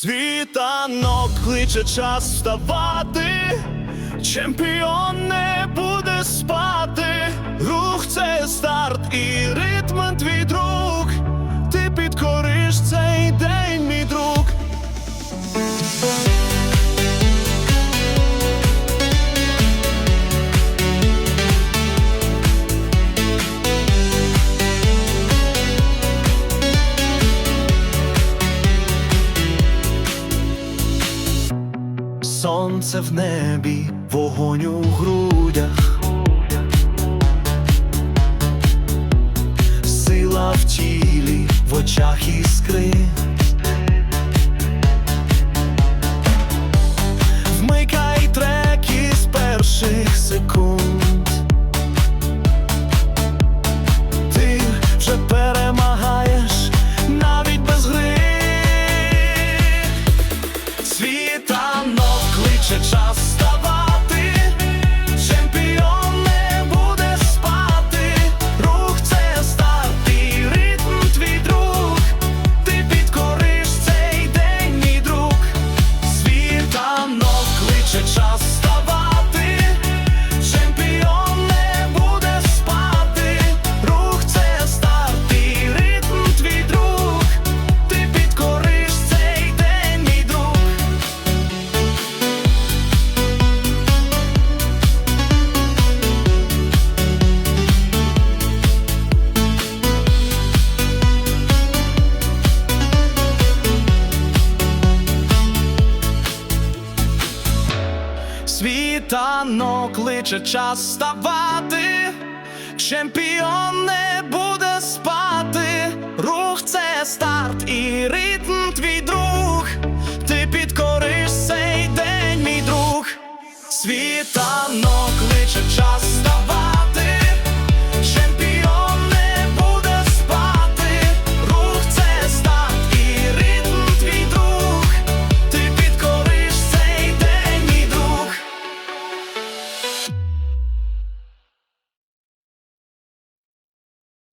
Світанок кличе час вставати, чемпіон не буде спати. Рух це старт і ритм твій друг. Сонце в небі, вогонь у грудях, сила в тілі, в очах іскри. Вмикай трек із перших секунд. Світанок кличе час ставати, чемпіон не буде спати, рух це старт і ритм твій друг, ти підкориш цей день, мій друг, світанок